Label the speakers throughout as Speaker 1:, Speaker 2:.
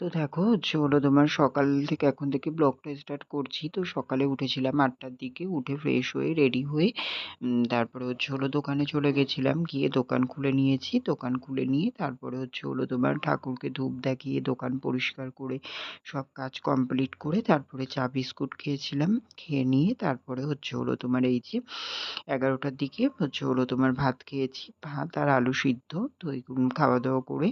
Speaker 1: তো দেখো, হচ্ছে হলো তোমার সকাল থেকে এখন থেকে ব্লগটা স্টার্ট করছি। তো সকালে উঠেছিলাম আটটার দিকে, উঠে ফ্রেশ হয়ে রেডি হয়ে তারপরে হচ্ছে হলো দোকানে চলে গেছিলাম। গিয়ে দোকান খুলে নিয়েছি। দোকান খুলে নিয়ে তারপরে হচ্ছে হলো তোমার ঠাকুরকে ধূপ দেখিয়ে দোকান পরিষ্কার করে, সব কাজ কমপ্লিট করে তারপরে চা বিস্কুট খেয়েছিলাম। খেয়ে নিয়ে তারপরে হচ্ছে হলো তোমার এই যে এগারোটার দিকে হচ্ছে হলো তোমার ভাত খেয়েছি। ভাত আর আলু সিদ্ধ, তো খাওয়া দাওয়া করে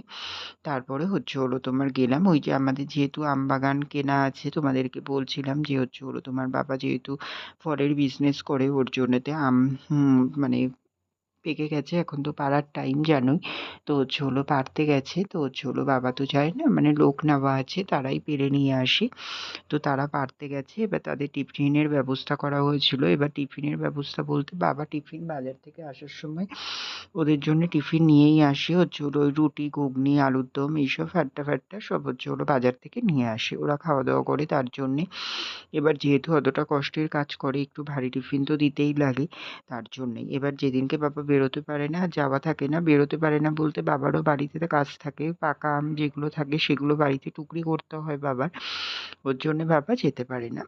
Speaker 1: তারপরে হচ্ছে হলো তোমার গেলাম ওই যে আমাদের যেহেতু আম বাগান কেনা আছে, তোমাদেরকে বলছিলাম যে হচ্ছে হলো তোমার বাবা যেহেতু ফলের বিজনেস করে ওর জন্যতে আম মানে পেকে গেছে, এখন তো পাড়ার টাইম জানোই। তো ঝোলো পাড়তে গেছে, তো ঝোলো বাবা তো যায় না মানে লোক নেওয়া আছে, তারাই পেরে নিয়ে আসে। তো তারা পাড়তে গেছে, এবার তাদের টিফিনের ব্যবস্থা করা হয়েছিল। এবার টিফিনের ব্যবস্থা বলতে বাবা টিফিন বাজার থেকে আসার সময় ওদের জন্য টিফিন নিয়েই আসে। হচ্ছে ওই রুটি, ঘুগনি, আলুর দম, এইসব ফ্যাট্টা ফ্যাট্টা সব হচ্ছে হলো বাজার থেকে নিয়ে আসে। ওরা খাওয়া দাওয়া করে তার জন্যে। এবার যেহেতু অতটা কষ্টের কাজ করে, একটু ভারী টিফিন তো দিতেই লাগে তার জন্যেই। এবার যেদিনকে বাবা বেরোতে পারে না, যাওয়া থাকে না, বেরোতে পারে না বলতে বাবারও বাড়িতে কাজ থাকে, পাকা আম যেগুলো থাকে সেগুলো বাড়িতে টুকরি করতে হয় বাবার। ওর জন্যে বাবা যেতে পারে না।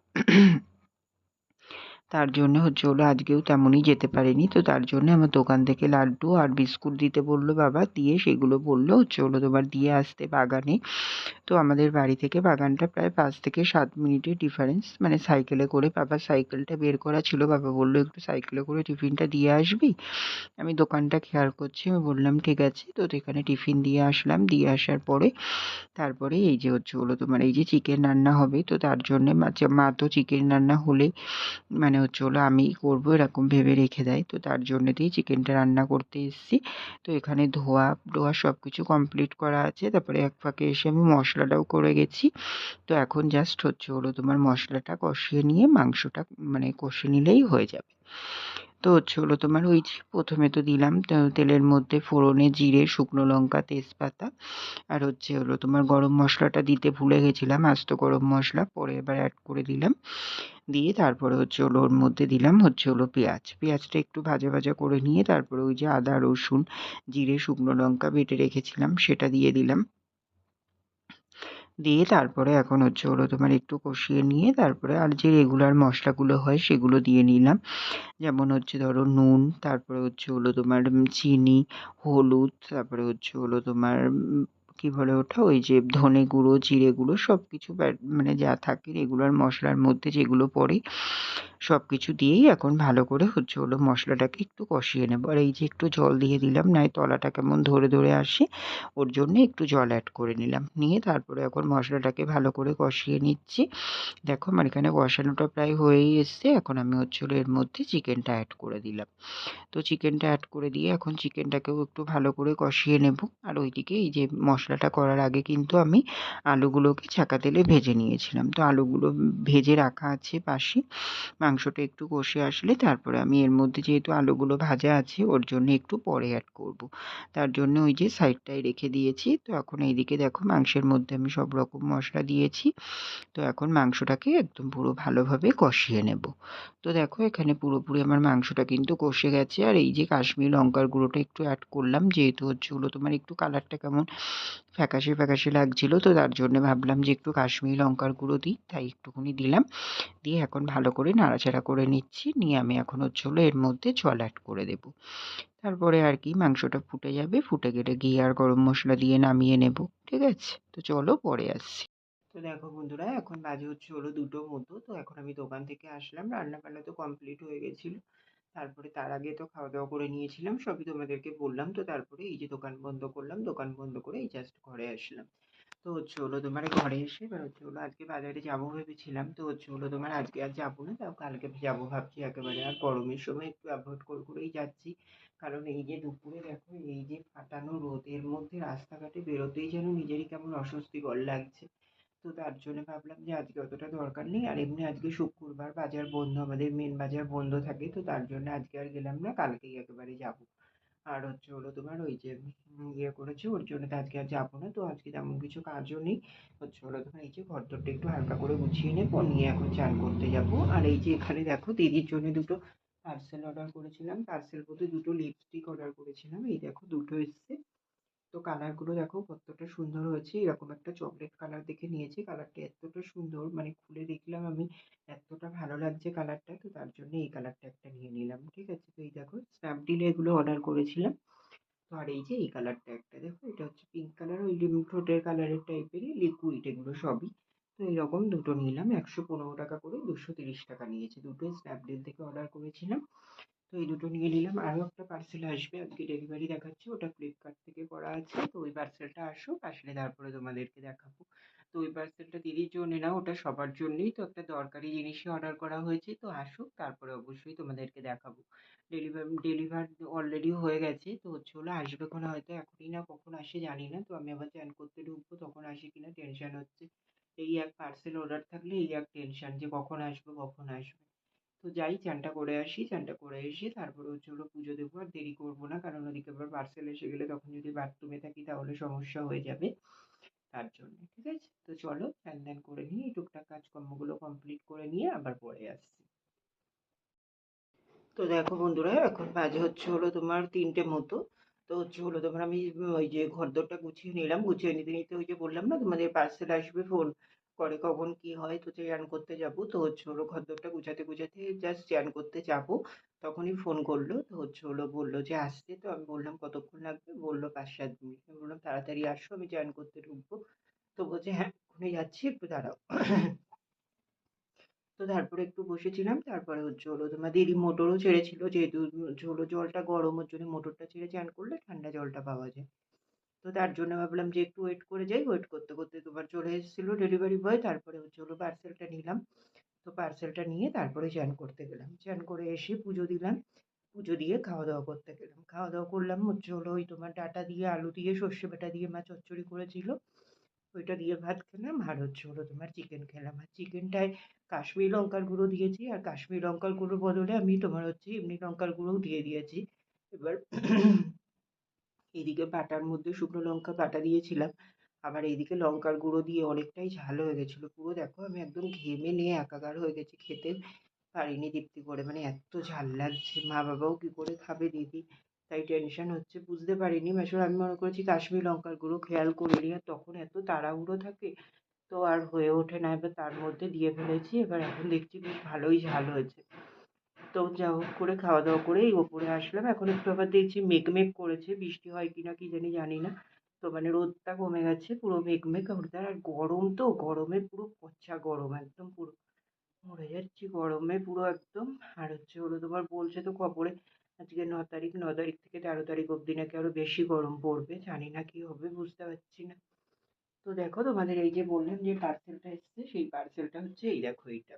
Speaker 1: তার জন্য হচ্ছে হলো আজকেও তেমনই যেতে পারেনি। তো তার জন্য আমার দোকান থেকে লাড্ডু আর বিস্কুট দিতে বলল বাবা। দিয়ে সেগুলো বলল, হচ্ছে হলো তোমার দিয়ে আসতে বাগানে। তো আমাদের বাড়ি থেকে বাগানটা প্রায় পাঁচ থেকে সাত মিনিটের ডিফারেন্স মানে সাইকেলে করে বাবার সাইকেলটা বের করা ছিল। বাবা বলল, একটু সাইকেলে করে টিফিনটা দিয়ে আসবি? আমি দোকানটা খেয়াল করছি, আমি বললাম, ঠিক আছে। তো এখানে টিফিন দিয়ে আসলাম। দিয়ে আসার পরে তারপরে এই যে হচ্ছে হলো তোমার এই যে চিকেন রান্না হবে, তো তার জন্যে মা তো চিকেন রান্না হলে মানে হচ্ছে হলো আমিই করব, এরকম ভেবে রেখে দেয়। তো তার জন্য দিয়ে চিকেনটা রান্না করতে এসেছি। তো এখানে ধোয়া ধোয়া সব কিছু কমপ্লিট করা আছে। তারপরে এক ফাঁকে এসে আমি মশলাটাও করে গেছি। তো এখন জাস্ট হচ্ছে হলো তোমার মশলাটা কষিয়ে নিয়ে মাংসটা মানে কষে নিলেই হয়ে যাবে। তো হচ্ছে হলো তোমার ওই প্রথমে তো দিলাম তেলের মধ্যে ফোড়নে জিরে, শুকনো লঙ্কা, তেজপাতা আর হচ্ছে হলো তোমার গরম মশলাটা দিতে ভুলে গেছিলাম, আস্ত গরম মশলা, পরে এবার অ্যাড করে দিলাম। দিয়ে তারপরে হচ্ছে হলো ওর মধ্যে দিলাম হচ্ছে হলো পেঁয়াজ। পেঁয়াজটা একটু ভাজা ভাজা করে নিয়ে তারপরে ওই যে আদা, রসুন, জিরে, শুকনো লঙ্কা বেটে রেখেছিলাম, সেটা দিয়ে দিলাম। দিয়ে তারপরে এখন হচ্ছে হলো তোমার একটু কষিয়ে নিয়ে তারপরে আর যে রেগুলার মশলাগুলো হয় সেগুলো দিয়ে নিলাম। যেমন হচ্ছে ধরো নুন, তারপরে হচ্ছে হলো তোমার চিনি, হলুদ, তারপরে হচ্ছে হলো তোমার কী বলে ওঠা ওই যে ধনে গুঁড়ো, জিরে গুঁড়ো সব কিছু মানে যা থাকে রেগুলার মশলার মধ্যে যেগুলো পড়ে সব কিছু দিয়েই এখন ভালো করে হচ্ছে হলো মশলাটাকে একটু কষিয়ে নেব। আর এই যে একটু জল দিয়ে দিলাম নয় তলাটা কেমন ধরে ধরে আসে, ওর জন্য একটু জল অ্যাড করে নিলাম। নিয়ে তারপরে এখন মশলাটাকে ভালো করে কষিয়ে নিচ্ছি। দেখো আমার এখানে কষানোটা প্রায় হয়েই এসছে। এখন আমি হচ্ছে এর মধ্যে চিকেনটা অ্যাড করে দিলাম। তো চিকেনটা অ্যাড করে দিয়ে এখন চিকেনটাকেও একটু ভালো করে কষিয়ে নেব। আর ওইদিকে এই যে মশলাটা করার আগে কিন্তু আমি আলুগুলোকে ছাকা তেলে ভেজে নিয়েছিলাম। তো আলুগুলো ভেজে রাখা আছে পাশে। মাংসটা একটু কষে আসলে তারপরে আমি এর মধ্যে যেহেতু আলুগুলো ভাজা আছে, ওর জন্য একটু পরে অ্যাড করব। তার জন্য ওই যে সাইডটায় রেখে দিয়েছি। তো এখন এইদিকে দেখো মাংসের মধ্যে আমি সব রকম মশলা দিয়েছি। তো এখন মাংসটাকে একদম পুরো ভালোভাবে কষিয়ে নেব। তো দেখো এখানে পুরোপুরি আমার মাংসটা কিন্তু কষে গেছে। আর এই যে কাশ্মীর লঙ্কার গুঁড়োটা একটু অ্যাড করলাম, যেহেতু হচ্ছে হলো তোমার একটু কালারটা কেমন ফ্যাকাশে ফ্যাকাশে লাগছিল, তো তার জন্য ভাবলাম যে একটু কাশ্মীরি লঙ্কার গুঁড়ো দিই, তাই একটুখানি দিলাম। দিয়ে এখন ভালো করে নাড়াচাড়া করে নিচ্ছি, নিয়ে আমি এখন হচ্ছে এর মধ্যে জল অ্যাড করে দেবো। তারপরে আর কি মাংসটা ফুটে যাবে, ফুটে গেলে ঘি আর গরম মশলা দিয়ে নামিয়ে নেব, ঠিক আছে? তো চলো পরে আসছি। তো দেখো বন্ধুরা, এখন বাজে হচ্ছে হলো দুটো মতো, তো এখন আমি দোকান থেকে আসলাম রান্না বান্না তো কমপ্লিট হয়ে গেছিল। তারপরে তার আগে তো খাওয়া দাওয়া করে নিয়েছিলাম, সবই তোমাদেরকে বললাম। তো তারপরে এই যে দোকান বন্ধ করলাম, দোকান বন্ধ করে এই জাস্ট ঘরে আসলাম। তো হচ্ছে হলো তোমার ঘরে এসে, এবার হচ্ছে হলো আজকে বাজারে যাব ভেবেছিলাম। তো হচ্ছে হলো তোমার আজকে আর যাব না, তাও কালকে যাব ভাবছি একেবারে। আর গরমের সময় একটু অ্যাভয়েড করে করেই যাচ্ছি। কারণ এই যে দুপুরে দেখো, এই যে ফাটানো রোদের মধ্যে রাস্তাঘাটে বেরোতেই যেন নিজেরই কেমন অস্বস্তিকর লাগছে। তো তার জন্য ভাবলাম যে আজকে অতটা দরকার নেই। আর এমনি আজকে শুক্রবার বাজার বন্ধ, আমাদের মেন বাজার বন্ধ থাকে, তো তার জন্য আজকে আর গেলাম না, কালকেই একেবারে যাব। আর হচ্ছে হলো তোমার ওই যে ইয়ে করেছে, ওর জন্য তো আজকে আর যাব না, তো আজকে তেমন কিছু কাজও নেই। হচ্ছে হলো তোমার এই যে ঘর একটু হালকা করে গুছিয়ে নেব, নিয়ে এখন চান করতে যাব। আর এই যে এখানে দেখো দিদির জন্য দুটো পার্সেল অর্ডার করেছিলাম। পার্সেল বলতে দুটো লিপস্টিক অর্ডার করেছিলাম, এই দেখো দুটো এসছে। তো কালারগুলো দেখো কতটা সুন্দর হয়েছে। এরকম একটা চকলেট কালার দেখে নিয়েছি। কালারটা এতটা সুন্দর মানে খুলে দেখলাম আমি, এতটা ভালো লাগছে কালারটা তো তার জন্য এই কালারটা একটা নিয়ে নিলাম, ঠিক আছে? তো এই দেখো স্ন্যাপডিলে এগুলো অর্ডার করেছিলাম। তো আর এই যে এই কালারটা একটা দেখো, এটা হচ্ছে পিঙ্ক কালার ওই লিম ঠোঁটের কালারের টাইপেরই লিকুইড এগুলো সবই। তো এরকম দুটো নিলাম, একশো পনেরো টাকা করে, দুশো তিরিশ টাকা নিয়েছে। দুটোই স্ন্যাপডিল থেকে অর্ডার করেছিলাম। তো এই দুটো নিয়ে নিলাম। আরও একটা পার্সেল আসবে, আজকে ডেলিভারি দেখাচ্ছি। ওটা ফ্লিপকার্ট থেকে করা আছে। তো ওই পার্সেলটা আসুক, আসলে তারপরে তোমাদেরকে দেখাবো। তো ওই পার্সেলটা দিদির জন্যে না ওটা সবার জন্যেই। তো একটা দরকারি জিনিসই অর্ডার করা হয়েছে। তো আসুক, তারপরে অবশ্যই তোমাদেরকে দেখাবো। ডেলিভার ডেলিভার অলরেডি হয়ে গেছে। তো হচ্ছে হলো, আসবে কোনো হয়তো এখনই না, কখন আসে জানি না। তো আমি আবার চ্যান করতে ঢুকবো, তখন আসে কিনা টেনশন হচ্ছে। এই এক পার্সেল অর্ডার থাকলে এই এক টেনশন যে কখন আসবে কখন আসবে। তো যাই, চানটা করে আসি, চানটা করে এসে তারপরে হচ্ছে হলো পুজো দেবো। আর দেরি করব না, কারণ ওদিকে আবার পার্সেল এসে গেলে তখন যদি বাথরুমে থাকি তাহলে সমস্যা হয়ে যাবে। তার জন্য, ঠিক আছে? তো চলো, স্নান ধ্যান করে নিয়ে টুকটাক কাজকর্মগুলো কমপ্লিট করে নিয়ে আবার পরে আসছি। তো দেখো বন্ধুরা, এখন বাজে হচ্ছে হলো তোমার তিনটে মতো। তো হচ্ছে হলো তোমার আমি ওই যে ঘরদোরটা গুছিয়ে নিলাম। গুছিয়ে নিতে নিতে ওই যে বললাম না, তোমাদের পার্সেল আসবে ফোন করে কখন কি হয় তো স্নান করতে যাব তো হচ্ছে হলো ঘরদোরটা গুছাতে গুছাতে জাস্ট স্নান করতে যাব। তখনই ফোন করল তো হচ্ছে হলো বলল যে, আসতে? তো আমি বললাম, কতক্ষণ লাগবে? বলল, পাঁচ সাত মিনিট। আমি বললাম, তাড়াতাড়ি আসো, আমি স্নান করতে ঢুকবো। তো বলছে হ্যাঁ এখনই যাচ্ছি, একটু দাঁড়াও। তো তারপরে একটু বসেছিলাম, তারপরে হচ্ছে হলো তোমার দিদি মোটরও ছেড়েছিল, যেহেতু হলো জলটা গরম, ওর জন্য মোটরটা ছেড়ে চান করলে ঠান্ডা জলটা পাওয়া যায়। তো তার জন্য ভাবলাম যে একটু ওয়েট করে যাই। ওয়েট করতে করতে তোমার চলে এসেছিল ডেলিভারি বয় তারপরে হচ্ছে হলো পার্সেলটা নিলাম। তো পার্সেলটা নিয়ে তারপরে চান করতে গেলাম। চান করে এসে পুজো দিলাম। পুজো দিয়ে খাওয়া দাওয়া করতে গেলাম। খাওয়া দাওয়া করলাম হচ্ছে হলো ওই তোমার ডাটা দিয়ে, আলু দিয়ে, সর্ষে বাটা দিয়ে মা চচ্চড়ি করেছিল। ওইটা দিয়ে ভাত খেলাম। আর হচ্ছে হলো তোমার চিকেন খেলাম। আর চিকেনটায় কাশ্মীরি লঙ্কার গুঁড়ো দিয়েছি। আর কাশ্মীরি লঙ্কার গুঁড়োর বদলে আমি তোমার হচ্ছে এমনি লঙ্কার গুঁড়োও দিয়ে দিয়েছি। এবার এদিকে বাটার মধ্যে শুকনো লঙ্কা বাটা দিয়েছিলাম। আবার এইদিকে লঙ্কার গুঁড়ো দিয়ে অনেকটাই ঝাল হয়ে গেছিল। পুরো দেখো আমি একদম ঘেমে নিয়ে একাকার হয়ে গেছি, খেতে পারিনি তৃপ্তি করে। মানে এত ঝাল লাগছে, মা বাবাও কী করে খাবে দিদি? তাই টেনশন হচ্ছে, বুঝতে পারিনি। আসলে আমি মনে করেছি কাশ্মীর লঙ্কার গুঁড়ো খেয়াল করিনি আর তখন এত তাড়াহুড়ো থাকে তো আর হয়ে ওঠে না। এবার তার মধ্যে দিয়ে ফেলেছি, এবার এখন দেখছি বেশ ভালোই ঝাল হয়েছে। তো যা হোক করে খাওয়া দাওয়া করে এই ওপরে আসলাম। এখন একটু আবার দেখছি মেঘমেঘ করেছে, বৃষ্টি হয় কি না কি জানি জানি না। তো মানে রোদটা কমে গেছে, পুরো মেঘমেঘ। হতে আর গরম তো, গরমে পুরো পচা গরম, একদম পুরো মরে যাচ্ছি গরমে পুরো একদম। আর হচ্ছে হলো তোমার বলছে তো খবরে আজকে ন তারিখ ন তারিখ থেকে তেরো তারিখ অবধি নাকি আরও বেশি গরম পড়বে, জানি না কি হবে, বুঝতে পারছি না। তো দেখো তোমাদের এই যে বললাম যে পার্সেলটা এসছে, সেই পার্সেলটা হচ্ছে এই দেখো এইটা।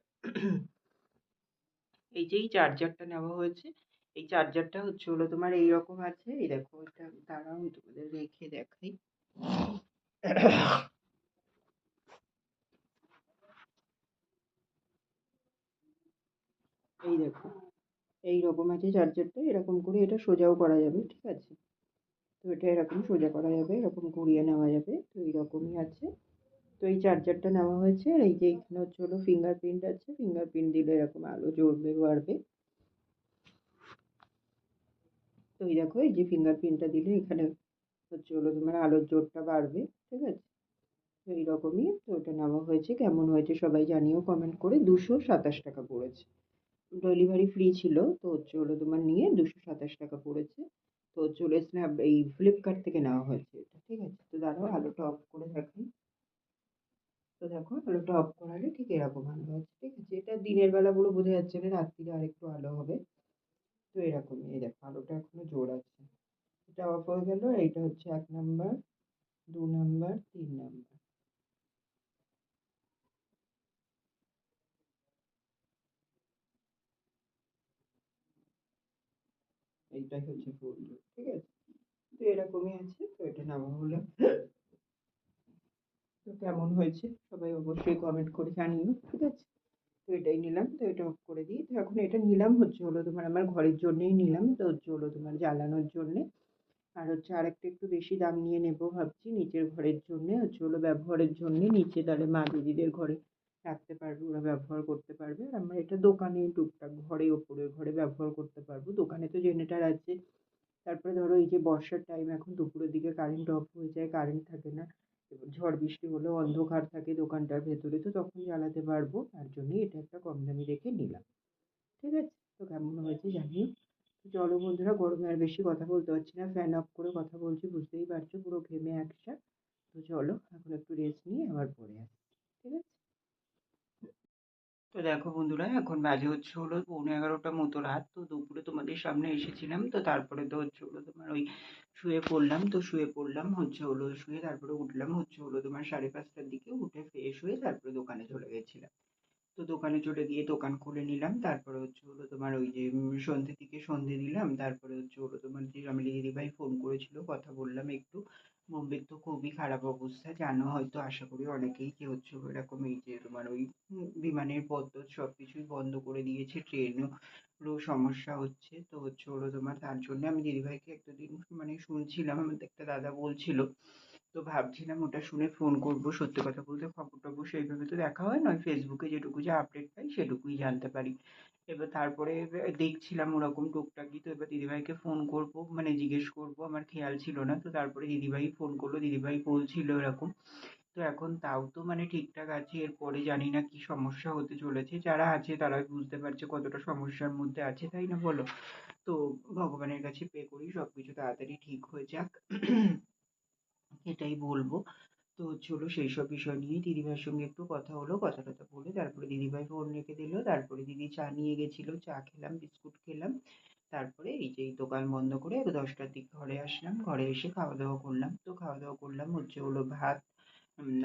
Speaker 1: এই যে এই চার্জারটা নেওয়া হয়েছে, এই চার্জারটা হচ্ছে হলো তোমার এই রকম আছে, এই দেখো এটা দাঁড়াও, আমি তোমাদের রেখে দেখাই। এই দেখো এই রকম আছে চার্জারটা, এরকম করে এটা সোজাও করা যাবে, ঠিক আছে? তো এটা এরকম সোজা করা যাবে, এরকম ঘুরিয়ে নেওয়া যাবে, তো এইরকমই আছে। তো এই চার্জারটা নেওয়া হয়েছে। আর এই যে এখানে হচ্ছে হলো ফিঙ্গারপ্রিন্ট আছে। ফিঙ্গারপ্রিন্ট দিলে এরকম আলো জ্বলবে, বাড়বে। তো এই দেখো, এই যে ফিঙ্গারপ্রিন্টটা দিলে এখানে হচ্ছে হলো তোমার আলোর জোরটা বাড়বে, ঠিক আছে? তো এইরকমই তো ওটা নেওয়া হয়েছে। কেমন হয়েছে সবাই জানিও কমেন্ট করে। দুশো সাতাশ টাকা পড়েছে। ডেলিভারি ফ্রি ছিল, তো হচ্ছে হলো তোমার নিয়ে দুশো সাতাশ টাকা পড়েছে। তো চলে স্ন্যাপ এই ফ্লিপকার্ট থেকে নেওয়া হয়েছে এটা, ঠিক আছে? তো দাঁড়াও, আলোটা অফ করে দেখাই তো দেখো আলোটা অফ করালে ঠিক এরকম আলো আছে ঠিক আছে? এটা দিনের বেলা পুরো বোঝা যাচ্ছে না রাত্রিরে আরেকটু আলো হবে। তো এরকমই, এই দেখো, আলোটা এখনও জোর আছে। এটা অফ হয়ে গেল, এইটা হচ্ছে এক নাম্বার দু নাম্বার তিন নাম্বার এইটাই হচ্ছে ঠিক আছে? তো এরকমই আছে, তো এটা নেওয়া হলো। কেমন হয়েছে, সবাই অবশ্যই কমেন্ট করে জানিও, ঠিক আছে? তো এটাই নিলাম, তো এটা অফ করে দিই। তো এখন এটা নিলাম হচ্ছে হলো তোমার আমার ঘরের জন্যেই নিলাম, তো হচ্ছে হলো তোমার জ্বালানোর জন্যে। আর হচ্ছে আরেকটা একটু বেশি দাম নিয়ে নেব ভাবছি, নিচের ঘরের জন্যে। হচ্ছে হলো ব্যবহারের জন্যে নিচে তাহলে মা দিদিদের ঘরে রাখতে পারবে, ওরা ব্যবহার করতে পারবে। আর আমরা এটা দোকানে টুকটাক ঘরে, ওপরের ঘরে ব্যবহার করতে পারব। দোকানে তো জেনারেটর আছে। তারপরে ধরো এই যে বর্ষার টাইম এখন দুপুরের দিকে কারেন্ট অফ হয়ে যায় কারেন্ট থাকে না। ঝড় বৃষ্টি হলেও অন্ধকার থাকে দোকানটার ভেতরে, তো তখন জ্বালাতে পারব। তার জন্যই এটা একটা কম দামি রেখে নিলাম। ঠিক আছে? তো কেমন হয়েছে জানিও? চলো বন্ধুরা, গরমে আর বেশি কথা বলতে পারছি না। ফ্যান অফ করে কথা বলছি, বুঝতেই পারছ, পুরো ঘেমে একসা তো চলো, এখন একটু রেস্ট নিয়ে আবার পরে আসছি ঠিক আছে? তো দেখো বন্ধুরা, এখন বাজে হচ্ছে হলো পৌনে এগারোটার মতো রাত। তো দুপুরে তোমাদের সামনে এসেছিলাম, তো তারপরে তো হচ্ছে হলো তোমার ওই শুয়ে পড়লাম, তো শুয়ে পড়লাম হচ্ছে হলো শুয়ে তারপরে উঠলাম হচ্ছে হলো তোমার সাড়ে পাঁচটার দিকে উঠে ফ্রেশ হয়ে তারপরে দোকানে চলে গেছিলাম। তো দোকানে চলে গিয়ে দোকান খুলে নিলাম। তারপরে হচ্ছে হলো তোমার ওই যে সন্ধ্যে দিকে সন্ধ্যে দিলাম। তারপরে হচ্ছে হলো তোমার যে আমি দিদিভাই ফোন করেছিল, কথা বললাম একটু। বোম্বের তো খুবই খারাপ অবস্থা, জানো হয়তো, আশা করি অনেকেই যে হচ্ছে এরকম এই যে তোমার ওই বিমানের পথ সব কিছুই বন্ধ করে দিয়েছে ট্রেনেরও সমস্যা হচ্ছে। তো হচ্ছে হলো তোমার তার জন্য আমি দিদিভাইকে একটা দিন মানে শুনছিলাম, আমাদের একটা দাদা বলছিল তো ভাবছিলাম ওটা শুনে ফোন করব। সত্যি কথা বলতে খবর টবর সেইভাবে তো দেখা হয় না ওই ফেসবুকে যেটুকু যা আপডেট পাই সেটুকুই জানতে পারি। এবার তারপরে দেখছিলাম ওরকম টুকটাকই তো এবার দিদিভাইকে ফোন করব মানে জিজ্ঞেস করব, আমার খেয়াল ছিল না। তো তারপরে দিদিভাই ফোন করল, দিদিভাই বলছিল এরকম। তো এখন তাও তো মানে ঠিকঠাক আছে, এরপরে জানি না কি সমস্যা হতে চলেছে। যারা আছে তারাই বুঝতে পারছে কতটা সমস্যার মধ্যে আছে, তাই না বলো? তো ভগবানের কাছে পে করি সব কিছু তাড়াতাড়ি ঠিক হয়ে যাক। এটাই বলব। তো চলো সেই সব বিষয় নিয়েই দিদিভাইয়ের সঙ্গে একটু কথা হলো, কথা টথা বলে তারপরে দিদিভাই ফোন রেখে দিল, তারপরে দিদি চা নিয়ে গেছিল, চা খেলাম, বিস্কুট খেলাম। তারপরে এই যে দোকান বন্ধ করে দশটার দিক ঘরে আসলাম, ঘরে এসে খাওয়া দাওয়া করলাম। তো খাওয়া দাওয়া করলাম, হচ্ছে হলো ভাত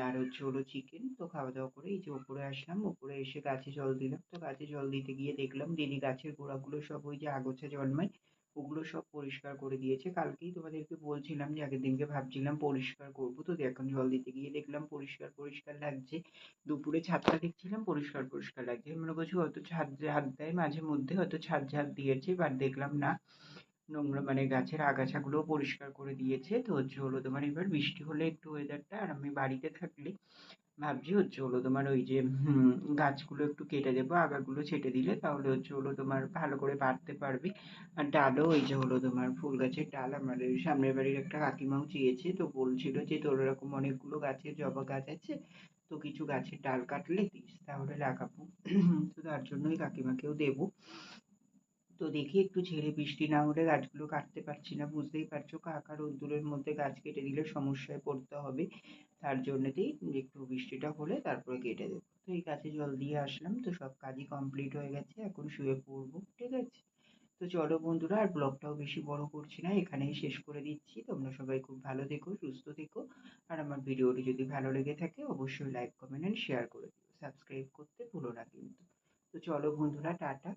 Speaker 1: আর হচ্ছে হলো চিকেন তো খাওয়া দাওয়া করে এই যে ওপরে আসলাম, ওপরে এসে গাছে জল দিলাম। তো গাছে জল দিতে গিয়ে দেখলাম দিদি গাছের গোড়াগুলো সব ওই যে আগোছা জন্মায় ওগুলো সব পরিষ্কার করে দিয়েছে। কালকেই তোমাদেরকে বলছিলাম যে, আগের দিনকে ভাবছিলাম পরিষ্কার করব। তো এখন জল দিতে গিয়ে দেখলাম পরিষ্কার পরিষ্কার লাগছে। দুপুরে ছাদটা দেখছিলাম, পরিষ্কার পরিষ্কার লাগছে। মনে করছি হয়তো ছাদ ঝাঁট দেয় মাঝে মধ্যে, হয়তো ছাদ ঝাঁট দিয়েছে বাট দেখলাম না। নোংরা মানে গাছের আগাছাগুলোও পরিষ্কার করে দিয়েছে। তো হচ্ছে হলো তোমার এবার বৃষ্টি হলে একটু ওয়েদারটা আর আমি বাড়িতে থাকলে ভাবছি হচ্ছে হলো তোমার ওই যে গাছগুলো একটু কেটে দেবো, আগাগুলো ছেটে দিলে তাহলে হচ্ছে হলো তোমার ভালো করে বাড়তে পারবে। আর ডালও ওই যে হলো তোমার ফুল গাছের ডাল, আমাদের সামনের বাড়ির একটা কাকিমাও চেয়েছে, তো বলছিল যে তোর ওরকম অনেকগুলো গাছের জবা গাছ আছে, তো কিছু গাছের ডাল কাটলে দিস, তাহলে লাগাবো। তো তার জন্যই কাকিমাকেও দেবো। তো দেখি একটু ঝেড়ে বৃষ্টি না হলে গাছগুলো কাটতে পারছি না। বুঝতেই পারছ, কাকা রোদ্দুরের মধ্যে গাছ কেটে দিলে সমস্যায় পড়তে হবে। তার জন্যতেই একটু বৃষ্টিটা হলে তারপরে কেটে দেবো। তো এই গাছে জল দিয়ে আসলাম, তো সব কাজই কমপ্লিট হয়ে গেছে, এখন শুয়ে পড়ব, ঠিক আছে? তো চলো বন্ধুরা, আর ব্লগটাও বেশি বড় করছি না, এখানেই শেষ করে দিচ্ছি। তোমরা সবাই খুব ভালো থেকো, সুস্থ থেকো। আর আমার ভিডিওটি যদি ভালো লেগে থাকে, অবশ্যই লাইক, কমেন্ট, অ্যান্ড শেয়ার করে দিও। সাবস্ক্রাইব করতে ভুলো না কিন্তু। তো চলো বন্ধুরা, টাটা